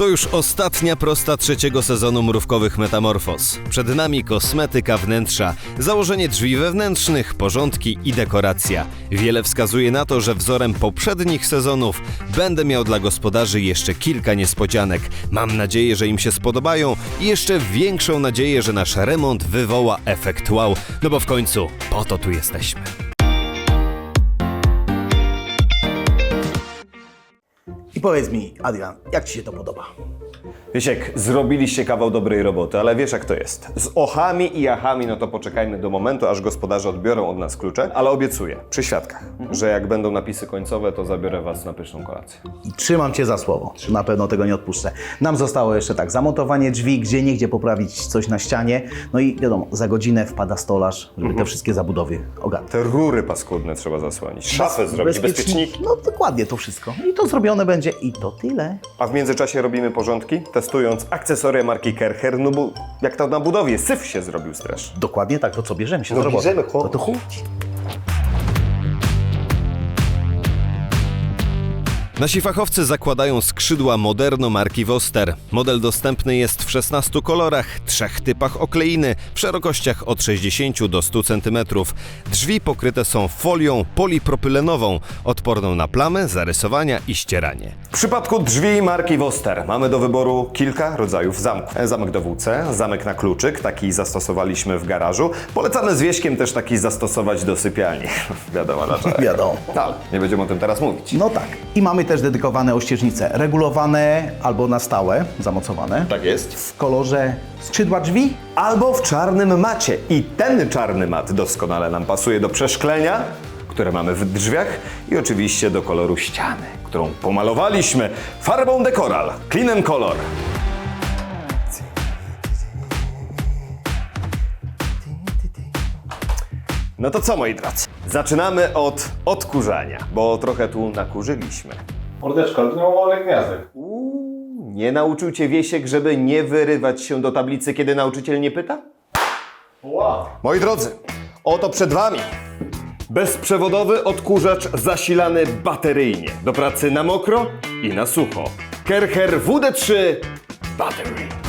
To już ostatnia prosta trzeciego sezonu mrówkowych metamorfoz. Przed nami kosmetyka wnętrza, założenie drzwi wewnętrznych, porządki i dekoracja. Wiele wskazuje na to, że wzorem poprzednich sezonów będę miał dla gospodarzy jeszcze kilka niespodzianek. Mam nadzieję, że im się spodobają i jeszcze większą nadzieję, że nasz remont wywoła efekt wow, no bo w końcu po to tu jesteśmy. I powiedz mi, Adrian, jak Ci się to podoba? Wiesiek, zrobiliście kawał dobrej roboty, ale wiesz jak to jest. Z ochami i jachami, no to poczekajmy do momentu, aż gospodarze odbiorą od nas klucze, ale obiecuję, przy świadkach, że jak będą napisy końcowe, to zabiorę was na pyszną kolację. I trzymam Cię za słowo. Na pewno tego nie odpuszczę. Nam zostało jeszcze tak, zamontowanie drzwi, gdzie niegdzie poprawić coś na ścianie. No i wiadomo, za godzinę wpada stolarz, żeby te wszystkie zabudowy ogarnąć. Te rury paskudne trzeba zasłonić, szafę zrobić, bezpieczniki. No dokładnie to wszystko. I to zrobione będzie i to tyle. A w międzyczasie robimy porządki, testując akcesoria marki Kercher, no bo jak to na budowie, syf się zrobił strasznie. Dokładnie tak, to co bierzemy się No bierzemy, chodź. No to chodź. Nasi fachowcy zakładają skrzydła Moderno marki Woster. Model dostępny jest w 16 kolorach, trzech typach okleiny, w szerokościach od 60 do 100 cm. Drzwi pokryte są folią polipropylenową, odporną na plamy, zarysowania i ścieranie. W przypadku drzwi marki Woster mamy do wyboru kilka rodzajów zamków. Zamek do WC, zamek na kluczyk, taki zastosowaliśmy w garażu. Polecamy z wieśkiem też taki zastosować do sypialni. Wiadomo dlaczego. Wiadomo. Ale nie będziemy o tym teraz mówić. No tak. I mamy też dedykowane ościeżnice, regulowane albo na stałe, zamocowane. Tak jest. W kolorze skrzydła drzwi Albo w czarnym macie. I ten czarny mat doskonale nam pasuje do przeszklenia, które mamy w drzwiach i oczywiście do koloru ściany, którą pomalowaliśmy farbą dekoral, clean color. No to co moi drodzy? Zaczynamy od odkurzania, bo trochę tu nakurzyliśmy. Mordeczko, ale nie ma wolnych gniazdek. Uuu, nie nauczył cię Wiesiek, żeby nie wyrywać się do tablicy, kiedy nauczyciel nie pyta? Wow. Moi drodzy, oto przed Wami bezprzewodowy odkurzacz zasilany bateryjnie do pracy na mokro i na sucho. Kercher WD3 Battery.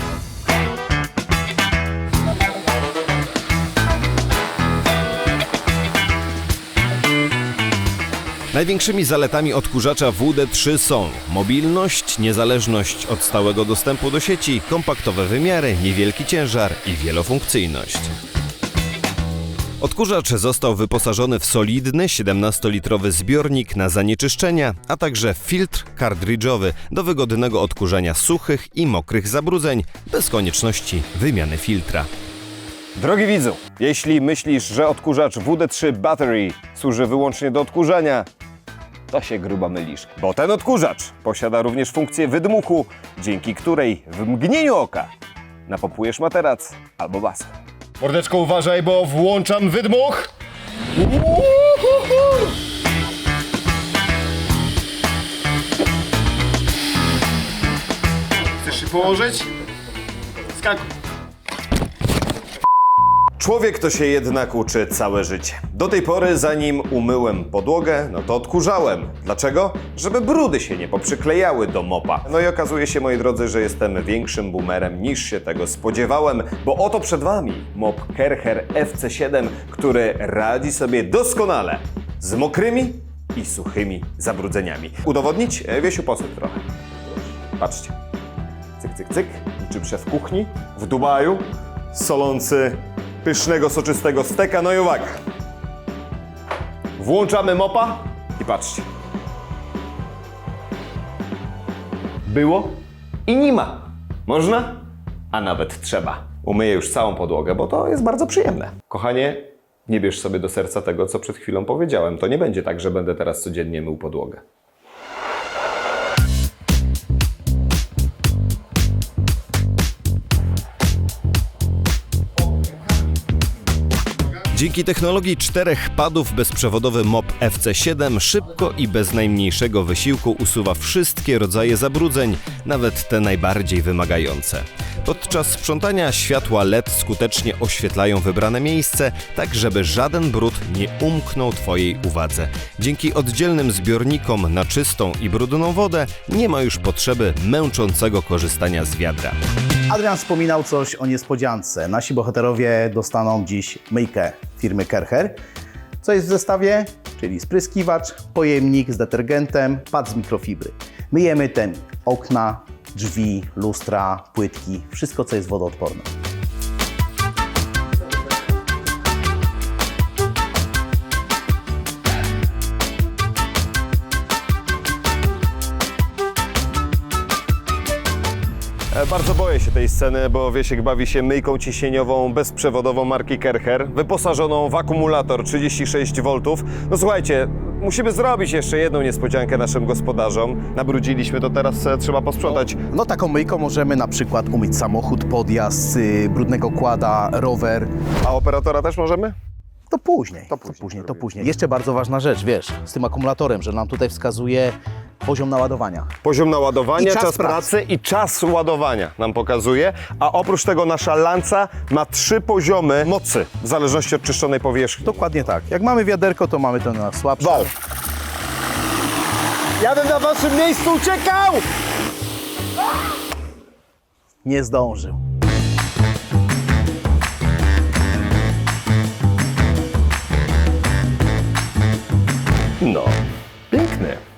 Największymi zaletami odkurzacza WD3 są mobilność, niezależność od stałego dostępu do sieci, kompaktowe wymiary, niewielki ciężar i wielofunkcyjność. Odkurzacz został wyposażony w solidny 17-litrowy zbiornik na zanieczyszczenia, a także filtr kartridżowy do wygodnego odkurzania suchych i mokrych zabrudzeń bez konieczności wymiany filtra. Drogi widzu, jeśli myślisz, że odkurzacz WD3 Battery służy wyłącznie do odkurzania, to się grubo mylisz. Bo ten odkurzacz posiada również funkcję wydmuchu, dzięki której w mgnieniu oka napompujesz materac albo basen. Mordeczko, uważaj, bo włączam wydmuch. Chcesz się położyć? Skakuj. Człowiek to się jednak uczy całe życie. Do tej pory, zanim umyłem podłogę, no to odkurzałem. Dlaczego? Żeby brudy się nie poprzyklejały do mopa. No i okazuje się, moi drodzy, że jestem większym boomerem niż się tego spodziewałem, bo oto przed Wami mop Kercher FC7, który radzi sobie doskonale z mokrymi i suchymi zabrudzeniami. Udowodnić? E, Wiesiu, posyp trochę. Patrzcie. Cyk, cyk, cyk. Niczym szef kuchni w Dubaju, solący pysznego, soczystego steka. No i uwaga. Włączamy mopa i patrzcie. Było i nie ma. Można, a nawet trzeba. Umyję już całą podłogę, bo to jest bardzo przyjemne. Kochanie, nie bierz sobie do serca tego, co przed chwilą powiedziałem. To nie będzie tak, że będę teraz codziennie mył podłogę. Dzięki technologii czterech padów bezprzewodowy MOP FC7 szybko i bez najmniejszego wysiłku usuwa wszystkie rodzaje zabrudzeń, nawet te najbardziej wymagające. Podczas sprzątania światła LED skutecznie oświetlają wybrane miejsce, tak żeby żaden brud nie umknął Twojej uwadze. Dzięki oddzielnym zbiornikom na czystą i brudną wodę nie ma już potrzeby męczącego korzystania z wiadra. Adrian wspominał coś o niespodziance. Nasi bohaterowie dostaną dziś myjkę firmy Kercher. Co jest w zestawie? Czyli spryskiwacz, pojemnik z detergentem, pad z mikrofibry. Myjemy ten okna, drzwi, lustra, płytki, wszystko co jest wodoodporne. Bardzo boję się tej sceny, bo Wiesiek bawi się myjką ciśnieniową bezprzewodową marki Kercher, wyposażoną w akumulator 36V. No słuchajcie, musimy zrobić jeszcze jedną niespodziankę naszym gospodarzom. Nabrudziliśmy to, teraz e, trzeba posprzątać. No taką myjką możemy na przykład umyć samochód, podjazd, y, brudnego kłada, rower. A operatora też możemy? To później. To To później później, to później. Jeszcze bardzo ważna rzecz, wiesz, z tym akumulatorem, że nam tutaj wskazuje poziom naładowania. Poziom naładowania, I czas czas, pracy. pracy i czas ładowania nam pokazuje, a oprócz tego nasza lanca ma trzy poziomy mocy w zależności od czyszczonej powierzchni. Dokładnie tak. Jak mamy wiaderko, to mamy to na słabsze. Wal! Ja bym na waszym miejscu uciekał! Nie zdążył. No, piękny.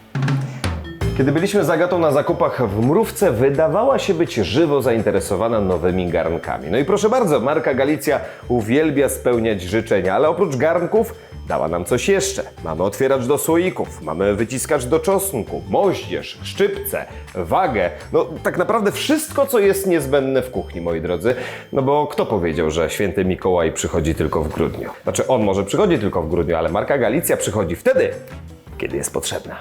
Kiedy byliśmy z Agatą na zakupach w Mrówce, wydawała się być żywo zainteresowana nowymi garnkami. No i proszę bardzo, marka Galicja uwielbia spełniać życzenia, ale oprócz garnków dała nam coś jeszcze. Mamy otwieracz do słoików, mamy wyciskacz do czosnku, moździerz, szczypce, wagę. No tak naprawdę wszystko, co jest niezbędne w kuchni, moi drodzy. No bo kto powiedział, że święty Mikołaj przychodzi tylko w grudniu? Znaczy on może przychodzi tylko w grudniu, ale marka Galicja przychodzi wtedy, kiedy jest potrzebna.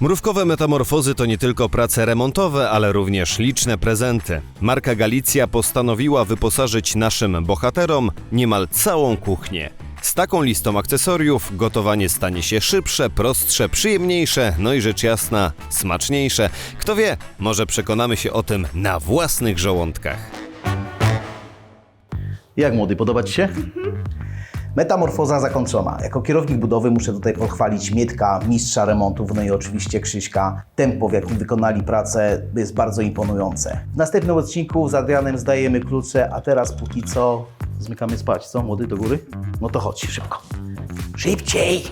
Mrówkowe metamorfozy to nie tylko prace remontowe, ale również liczne prezenty. Marka Galicja postanowiła wyposażyć naszym bohaterom niemal całą kuchnię. Z taką listą akcesoriów gotowanie stanie się szybsze, prostsze, przyjemniejsze, no i rzecz jasna, smaczniejsze. Kto wie, może przekonamy się o tym na własnych żołądkach. Jak młody, podoba Ci się? Metamorfoza zakończona. Jako kierownik budowy muszę tutaj pochwalić Mietka, mistrza remontów, no i oczywiście Krzyśka. Tempo, w jakim wykonali pracę, jest bardzo imponujące. W następnym odcinku z Adrianem zdajemy klucze, a teraz póki co zmykamy spać. Co, młody, do góry? No to chodź, szybko. Szybciej!